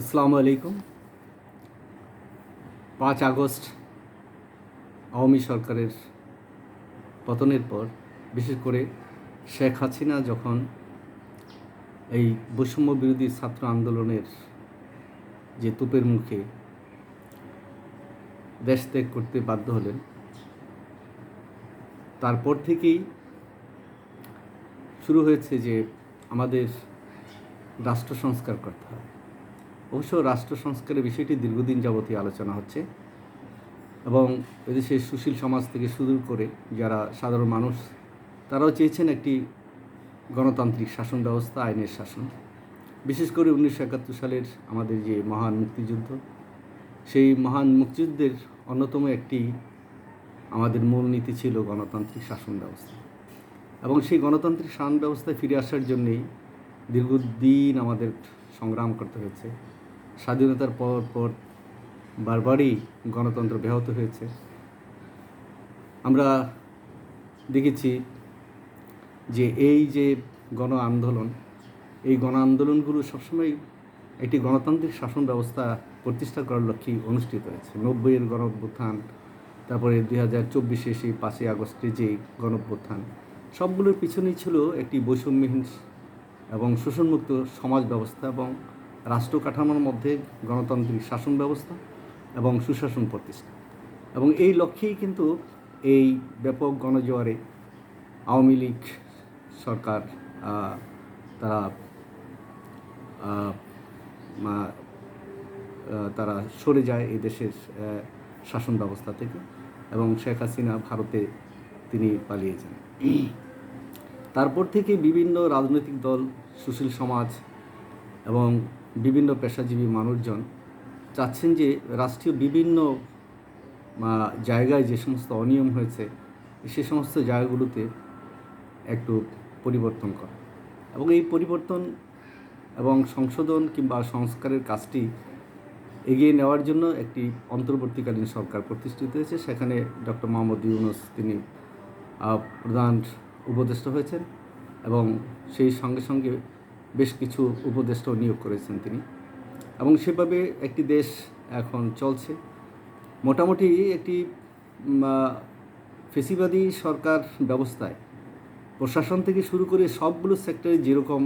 আসসালামু আলাইকুম। পাঁচ আগস্ট আওয়ামী সরকারের পতনের পর, বিশেষ করে শেখ হাসিনা যখন এই বৈষম্য বিরোধী ছাত্র আন্দোলনের যে তুপের মুখে দেশ ত্যাগ করতে বাধ্য হলেন, তারপর থেকেই শুরু হয়েছে যে আমাদের রাষ্ট্র সংস্কার করতে হবে। অবশ্য রাষ্ট্র সংস্কারের বিষয়টি দীর্ঘদিন যাবতীয় আলোচনা হচ্ছে এবং এদেশের সুশীল সমাজ থেকে শুরু করে যারা সাধারণ মানুষ, তারাও চেয়েছেন একটি গণতান্ত্রিক শাসন ব্যবস্থা, আইনের শাসন। বিশেষ করে উনিশশো একাত্তর সালের আমাদের যে মহান মুক্তিযুদ্ধ, সেই মহান মুক্তিযুদ্ধের অন্যতম একটি আমাদের মূল নীতি ছিল গণতান্ত্রিক শাসন ব্যবস্থা। এবং সেই গণতান্ত্রিক শাসন ব্যবস্থায় ফিরে আসার জন্যেই দীর্ঘদিন আমাদের সংগ্রাম করতে হয়েছে। স্বাধীনতার পর পর বারবারই গণতন্ত্র ব্যাহত হয়েছে। আমরা দেখেছি যে এই যে গণ আন্দোলন, এই গণ আন্দোলনগুলো সবসময় একটি গণতান্ত্রিক শাসন ব্যবস্থা প্রতিষ্ঠা করার লক্ষ্যেই অনুষ্ঠিত হয়েছে। নব্বইয়ের গণ অভ্যুত্থান তারপরে দুই হাজার চব্বিশে সেই পাঁচই আগস্টে যে গণ অভ্যুত্থান সবগুলোর পিছনেই ছিল একটি বৈষম্যহীন এবং শোষণমুক্ত সমাজ ব্যবস্থা এবং রাষ্ট্র কাঠামোর মধ্যে গণতান্ত্রিক শাসন ব্যবস্থা এবং সুশাসন প্রতিষ্ঠা। এবং এই লক্ষ্যেই কিন্তু এই ব্যাপক গণজোয়ারে আওয়ামী লীগ সরকার তারা তারা সরে যায় এই দেশের শাসন ব্যবস্থা থেকে এবং শেখ হাসিনা ভারতে তিনি পালিয়ে যান। তারপর থেকে বিভিন্ন রাজনৈতিক দল, সুশীল সমাজ এবং বিভিন্ন পেশাজীবী মানুষজন চাচ্ছেন যে রাষ্ট্রীয় বিভিন্ন জায়গায় যে সমস্ত অনিয়ম হয়েছে, সে সমস্ত জায়গাগুলোতে একটু পরিবর্তন করা। এবং এই পরিবর্তন এবং সংশোধন কিংবা সংস্কারের কাজটি এগিয়ে নেওয়ার জন্য একটি অন্তর্বর্তীকালীন সরকার প্রতিষ্ঠিত হয়েছে। সেখানে ডক্টর মোহাম্মদ ইউনুস তিনি প্রধান উপদেষ্টা হয়েছেন এবং সেই সঙ্গে সঙ্গে বেশ কিছু উপদেষ্টাও নিয়োগ করেছেন তিনি। এবং সেভাবে একটি দেশ এখন চলছে। মোটামুটি একটি ফেসিবাদী সরকার ব্যবস্থায় প্রশাসন থেকে শুরু করে সবগুলো সেক্টরে যেরকম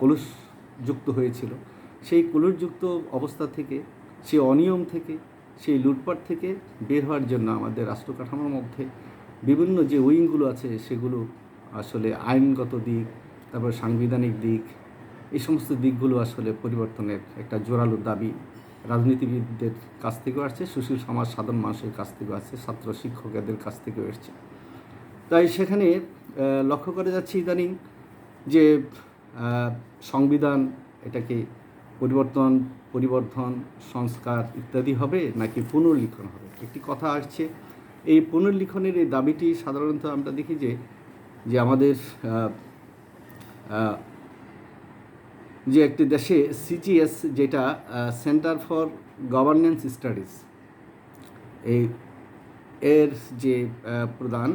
কলুষযুক্ত হয়েছিল, সেই কলুষযুক্ত অবস্থা থেকে সেই অনিয়ম থেকে, সেই লুটপাট থেকে বের হওয়ার জন্য আমাদের রাষ্ট্রকাঠামোর মধ্যে বিভিন্ন যে উইংগুলো আছে সেগুলো আসলে আইনগত দিক, তারপর সাংবিধানিক দিক, এই সমস্ত দিকগুলো আসলে পরিবর্তনের একটা জোরালো দাবি। রাজনীতিবিদদের কাছ থেকেও আসছে, সুশীল সমাজ সাধারণ মানুষের কাছ থেকেও আসছে, ছাত্র শিক্ষকদের কাছ থেকেও এসছে তাই সেখানে লক্ষ্য করে যাচ্ছে ইদানিং যে সংবিধান এটাকে পরিবর্তন, পরিবর্ধন, সংস্কার ইত্যাদি হবে নাকি পুনর্লিখন হবে? একটি কথা আসছে, এই পুনর্লিখনের এই দাবিটি সাধারণত আমরা দেখি যে যে আমাদের যে একটি দেশে সিজিএস যেটা সেন্টার ফর গভর্নেন্স স্টাডিজ এই, এর যে প্রধান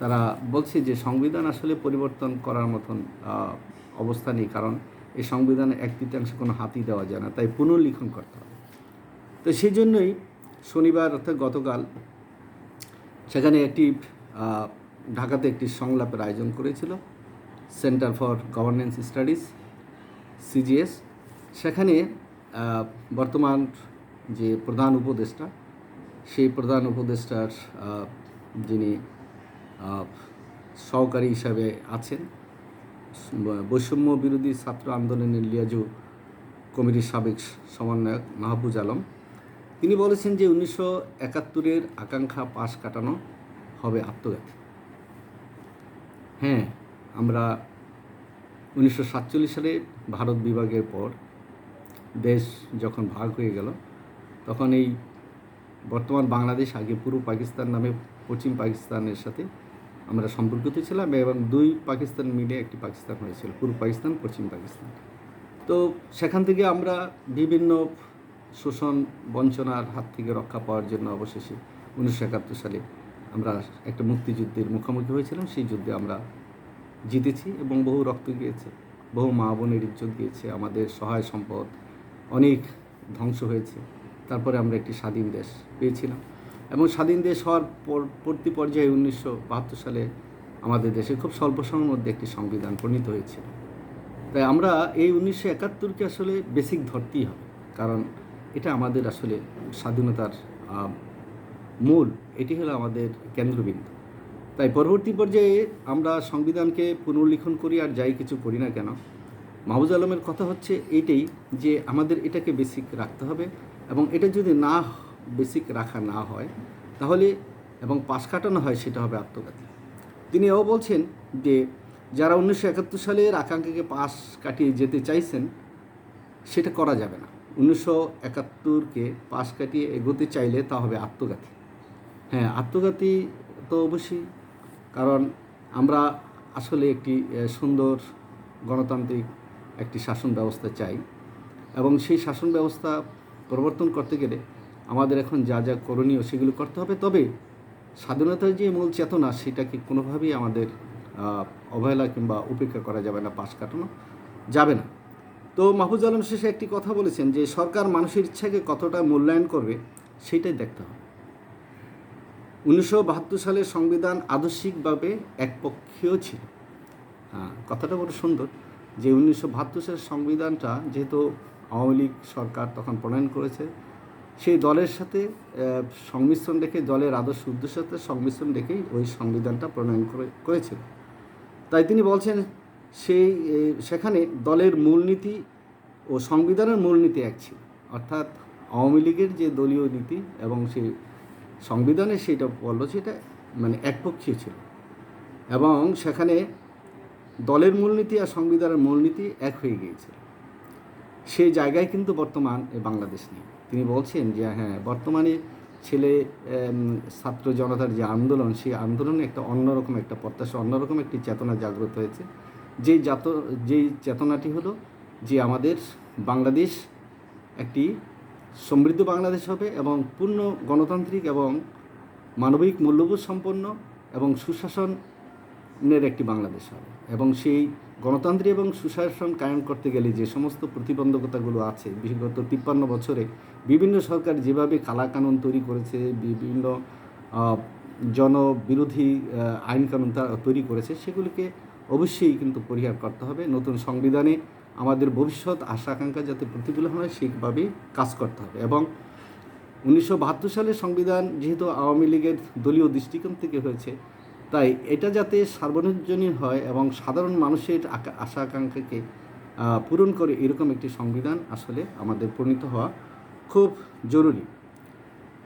তারা বলছে যে সংবিধান আসলে পরিবর্তন করার মতন অবস্থা নেই, কারণ এই সংবিধানে এক তৃতীয়াংশ কোনো হাতি দেওয়া যায় না, তাই পুনর্লিখন করতে হবে। তো সেই জন্যই শনিবার, অর্থাৎ গতকাল, সেখানে একটি ঢাকাতে একটি সংলাপের আয়োজন করেছিল, centre for governance studies, CGS. সেখানে বর্তমান যে প্রধান উপদেষ্টা, সেই প্রধান উপদেষ্টার যিনি সহকারী হিসাবে আছেন, বৈষম্য বিরোধী ছাত্র আন্দোলনের লিয়াজু কমিটির সাবেক সমন্বয়ক মাহবুজ আলম। তিনি বলেছেন যে উনিশশো একাত্তরের আকাঙ্ক্ষা পাশ কাটানো হবে আত্মঘাতী। হ্যাঁ আমরা উনিশশো সাতচল্লিশ সালে ভারত বিভাগের পর দেশ যখন ভাগ হয়ে গেল, তখন এই বর্তমান বাংলাদেশ, আগে পূর্ব পাকিস্তান নামে পশ্চিম পাকিস্তানের সাথে আমরা সম্পর্কিত ছিলাম এবং দুই পাকিস্তান মিলে একটি পাকিস্তান হয়েছিল, পূর্ব পাকিস্তান, পশ্চিম পাকিস্তান। তো সেখান থেকে আমরা বিভিন্ন শোষণ, বঞ্চনার হাত থেকে রক্ষা পাওয়ার জন্য অবশেষে উনিশশো একাত্তর সালে আমরা একটা মুক্তিযুদ্ধের মুখোমুখি হয়েছিলাম, সেই যুদ্ধে আমরা জিতেছি এবং বহু রক্ত গিয়েছে, বহু মা বোনের ইজ্জত গিয়েছে, আমাদের সহায় সম্পদ অনেক ধ্বংস হয়েছে। তারপরে আমরা একটি স্বাধীন দেশ পেয়েছিলাম এবং স্বাধীন দেশ হওয়ার পর, পরবর্তী পর্যায়ে উনিশশো বাহাত্তর সালে আমাদের দেশে খুব স্বল্প সময়ের মধ্যে একটি সংবিধান প্রণীত হয়েছিল। তাই আমরা এই উনিশশো একাত্তরকে আসলে বেসিক ধরতেই হবে, কারণ এটা আমাদের আসলে স্বাধীনতার মূল, এটি হলো আমাদের কেন্দ্রবিন্দু। তাই পরবর্তী পর্যায়ে আমরা সংবিধানকে পুনর্লিখন করি আর যাই কিছু করি না কেন, মাহবুজ আলমের কথা হচ্ছে এইটাই যে আমাদের এটাকে বেসিক রাখতে হবে এবং এটা যদি না বেসিক রাখা না হয়, তাহলে এবং পাশ কাটানো হয় সেটা হবে আত্মঘাতী। তিনি এও বলছেন যে, যারা উনিশশো একাত্তর সালের আকাঙ্ক্ষাকে পাশ কাটিয়ে যেতে চাইছেন, সেটা করা যাবে না। উনিশশো একাত্তরকে পাশ কাটিয়ে এগোতে চাইলে তা হবে আত্মঘাতী। হ্যাঁ আত্মঘাতী তো অবশ্যই। কারণ আমরা আসলে একটি সুন্দর গণতান্ত্রিক একটি শাসন ব্যবস্থা চাই। এবং সেই শাসন ব্যবস্থা প্রবর্তন করতে গেলে আমাদের এখন যা যা করণীয় সেগুলো করতে হবে। তবে স্বাধীনতার যে মূল চেতনা সেটাকে কোনোভাবেই আমাদের অবহেলা কিংবা উপেক্ষা করা যাবে না, পাশ কাটানো যাবে না। তো মাহফুজ আলম শেষে একটি কথা বলেছেন যে, সরকার মানুষের ইচ্ছাকে কতটা মূল্যায়ন করবে সেটাই দেখতে হবে। উনিশশো বাহাত্তর সালের সংবিধান আদর্শিকভাবে একপক্ষীয় ছিল। হ্যাঁ কথাটা বড় সুন্দর যে উনিশশো বাহাত্তর সালের সংবিধানটা যেহেতু আওয়ামী লীগ সরকার তখন প্রণয়ন করেছে, সেই দলের সাথে সংমিশ্রণ রেখে, দলের আদর্শ উদ্দেশ্যের সাথে সংমিশ্রণ রেখেই ওই সংবিধানটা প্রণয়ন করে, করেছিল। তাই তিনি বলছেন, সেই সেখানে দলের মূলনীতি ও সংবিধানের মূলনীতি এক ছিল। অর্থাৎ আওয়ামী লীগের যে দলীয় নীতি এবং সেই সংবিধানে সেটা বলল সেটা মানে একপক্ষীয় ছিল। এবং সেখানে দলের মূলনীতি আর সংবিধানের মূলনীতি এক হয়ে গিয়েছিল সেই জায়গায় কিন্তু বর্তমান বাংলাদেশ নেই। তিনি বলছেন যে হ্যাঁ বর্তমানে ছেলে ছাত্র জনতার যে আন্দোলন, সেই আন্দোলনে একটা অন্যরকম একটা প্রত্যাশা, অন্যরকম একটি চেতনা জাগ্রত হয়েছে। যেই জাত যেই চেতনাটি হলো যে আমাদের বাংলাদেশ একটি সমৃদ্ধ বাংলাদেশ হবে এবং পূর্ণ গণতান্ত্রিক এবং মানবিক মূল্যবোধ সম্পন্ন এবং সুশাসনের একটি বাংলাদেশ হবে। এবং সেই গণতান্ত্রিক এবং সুশাসন কায়েম করতে গেলে যে সমস্ত প্রতিবন্ধকতাগুলো আছে বিগত তিপ্পান্ন বছরে বিভিন্ন সরকার যেভাবে কালাকানুন তৈরি করেছে বিভিন্ন জনবিরোধী আহ, আইন কানুন তৈরি করেছে সেগুলিকে অবশ্যই কিন্তু পরিহার করতে হবে। নতুন সংবিধানে আমাদের ভবিষ্যৎ আশা, আকাঙ্ক্ষা যাতে প্রতিফলন হয়, সেইভাবেই কাজ করতে হবে। এবং উনিশশো বাহাত্তর সালের সংবিধান যেহেতু আওয়ামী লীগের দলীয় দৃষ্টিকোণ থেকে হয়েছে, তাই এটা যাতে সার্বজনীন হয় এবং সাধারণ মানুষের আশা, আকাঙ্ক্ষাকে পূরণ করে এরকম একটি সংবিধান আসলে আমাদের প্রণীত হওয়া খুব জরুরি।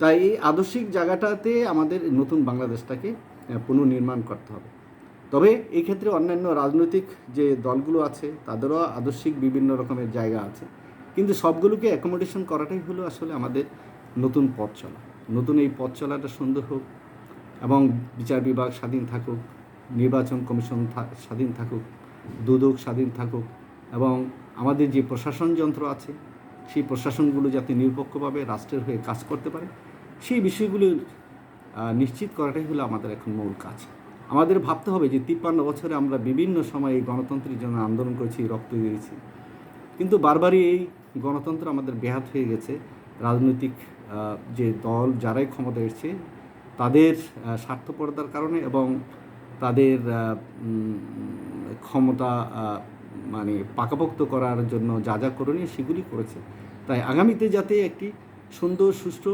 তাই এই আদর্শিক জায়গাটাতে আমাদের নতুন বাংলাদেশটাকে পুনর্নির্মাণ করতে হবে। তবে এই ক্ষেত্রে অন্যান্য রাজনৈতিক যে দলগুলো আছে, তাদেরও আদর্শিক বিভিন্ন রকমের জায়গা আছে। কিন্তু সবগুলোকে অ্যাকোমোডেশন করাটাই হলো আসলে আমাদের নতুন পথ চলা। নতুন এই পথ চলাটা সুন্দর হোক এবং বিচার বিভাগ স্বাধীন থাকুক, নির্বাচন কমিশন স্বাধীন থাকুক, দুদক স্বাধীন থাকুক এবং আমাদের যে প্রশাসন যন্ত্র আছে, সেই প্রশাসনগুলো যাতে নিরপেক্ষভাবে রাষ্ট্রের হয়ে কাজ করতে পারে, সেই বিষয়গুলো নিশ্চিত করাটাই হলো আমাদের এখন মূল কাজ। আমাদের ভাবতে হবে যে তিপ্পান্ন বছরে আমরা বিভিন্ন সময় এই গণতন্ত্রের জন্য আন্দোলন করেছি, রক্ত দিয়েছি। কিন্তু বারবারই এই গণতন্ত্র আমাদের ব্যাহত হয়ে গেছে। রাজনৈতিক যে দল যারাই ক্ষমতা এসছে, তাদের স্বার্থপরতার কারণে এবং তাদের ক্ষমতা মানে পাকাপোক্ত করার জন্য যা যা করণীয় সেগুলি করেছে। তাই আগামীতে যাতে একটি সুন্দর, সুষ্ঠু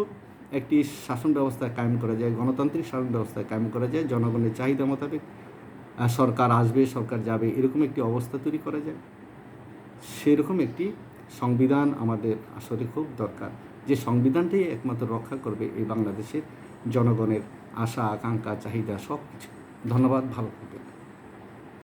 একটি শাসন ব্যবস্থা কায়েম করা যায়, গণতান্ত্রিক শাসন ব্যবস্থা কায়েম করা যায়, জনগণের চাহিদা মোতাবেক সরকার আসবে, সরকার যাবে, এরকম একটি অবস্থা তৈরি করা যায়। সেরকম একটি সংবিধান আমাদের আসলে খুব দরকার। যে সংবিধানটাই একমাত্র রক্ষা করবে এই বাংলাদেশের জনগণের আশা, আকাঙ্ক্ষা, চাহিদা সব কিছু ধন্যবাদ, ভালো থাকবেন।